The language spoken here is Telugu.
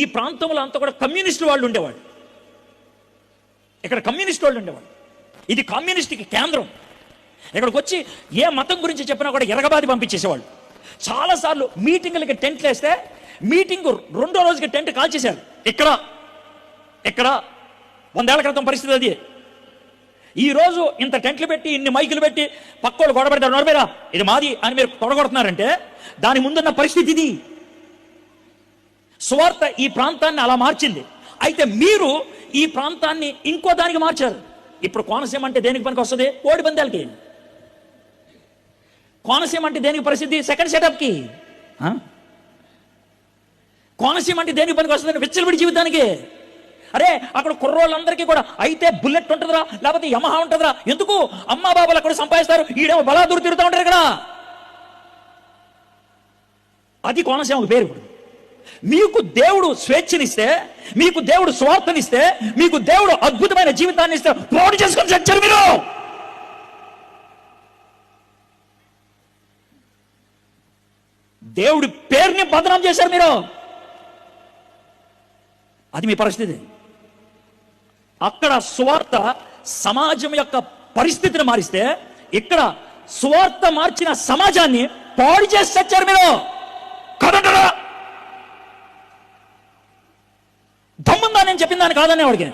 ఈ ప్రాంతంలో అంతా కూడా కమ్యూనిస్టు వాళ్ళు ఉండేవాళ్ళు. ఇక్కడ కమ్యూనిస్ట్ వాళ్ళు ఉండేవాళ్ళు. ఇది కమ్యూనిస్ట్కి కేంద్రం. ఇక్కడికి వచ్చి ఏ మతం గురించి చెప్పినా కూడా ఎరగబాది పంపించేసేవాళ్ళు. చాలాసార్లు మీటింగులకి టెంట్లు వేస్తే మీటింగ్ రెండో రోజుకి టెంట్ కాల్చేశారు ఇక్కడ ఇక్కడ వందేళ్ళ క్రితం పరిస్థితి అది. ఈ రోజు ఇంత టెంట్లు పెట్టి ఇన్ని మైకులు పెట్టి పక్కోళ్ళు గొడవ పెడతారు నోడమేరా ఇది మాది అని మీరు తొడగొడుతున్నారంటే దాని ముందున్న పరిస్థితి ఇది. సువార్త ఈ ప్రాంతాన్ని అలా మార్చింది. అయితే మీరు ఈ ప్రాంతాన్ని ఇంకో దానికి మార్చారు. ఇప్పుడు కోనసీమ అంటే దేనికి పనికి వస్తుంది? ఓడి పందాలకి. కోనసీమ అంటే దేనికి పరిస్థితి సెకండ్ సెటప్కి. కోనసీమ అంటే దేనికి పనికి వస్తుంది? విచ్చలవిడి జీవితానికి. అరే అక్కడ కుర్రోళ్ళందరికీ కూడా అయితే బుల్లెట్ ఉంటుందిరా లేకపోతే యమహా ఉంటుందిరా. ఎందుకు? అమ్మా బాబులు అక్కడ సంపాదిస్తారు. ఈడేమో బలాదూరు తిరుగుతూ ఉంటారు ఇక్కడ. అది కోనసీమకు పేరు ఇప్పుడు. మీకు దేవుడు స్వేచ్ఛనిస్తే మీకు దేవుడు స్వార్థనిస్తే మీకు దేవుడు అద్భుతమైన జీవితాన్ని ఇస్తే పోటీ చేసుకొని చచ్చారు మీరు. దేవుడి పేరుని బదనాం చేశారు మీరు. అది మీ పరిస్థితి. అక్కడ స్వార్థ సమాజం యొక్క పరిస్థితిని మారిస్తే ఇక్కడ స్వార్థ మార్చిన సమాజాన్ని పాడు చేసి చచ్చారు మీరు. కదంటారా? దమ్ముందా నేను చెప్పిన దాన్ని కాదనే వాడికి